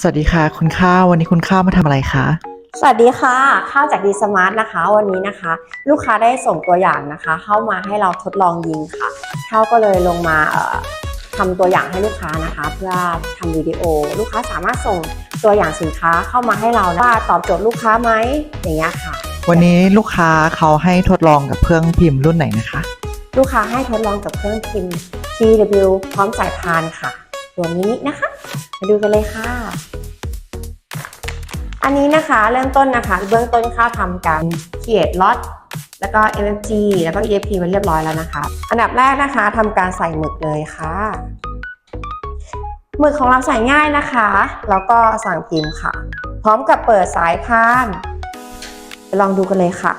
สวัสดีค่ะ คุณข้าววันนี้คุณข้าวมาทำอะไรคะสวัสดีค่ะ ข้าวจากดีสมาร์ทนะคะ วันนี้นะคะ ลูกค้าได้ส่งตัวอย่างนะคะ เข้ามาให้เราทดลองยิงค่ะข้าวก็เลยลงมาเอ่อทำตัวอย่างให้ลูกค้านะคะ เพื่อทำวิดีโอ ลูกค้าสามารถส่งตัวอย่างสินค้าเข้ามาให้เรานะว่าตอบโจทย์ลูกค้าไหมอย่างเงี้ยค่ะ วันนี้ลูกค้าเขาให้ทดลองกับเครื่องพิมพ์รุ่นไหนนะคะ ลูกค้าให้ทดลองกับเครื่องพิมพ์ TW พร้อมสายพานค่ะ ตัวนี้นะคะ มาดูกันเลยค่ะ อันนี้นะคะเริ่มต้นนะคะ เบื้องต้นข้าวทำการ create lot แล้วก็ MFG แล้วก็ EFP มาเรียบร้อยแล้วนะคะ อันดับแรกนะคะทำการใส่หมึกเลยค่ะหมึกของเราใส่ง่ายนะคะ แล้วก็สั่งพิมพ์ค่ะ พร้อมกับเปิดสายพาน ไปลองดูกันเลยค่ะ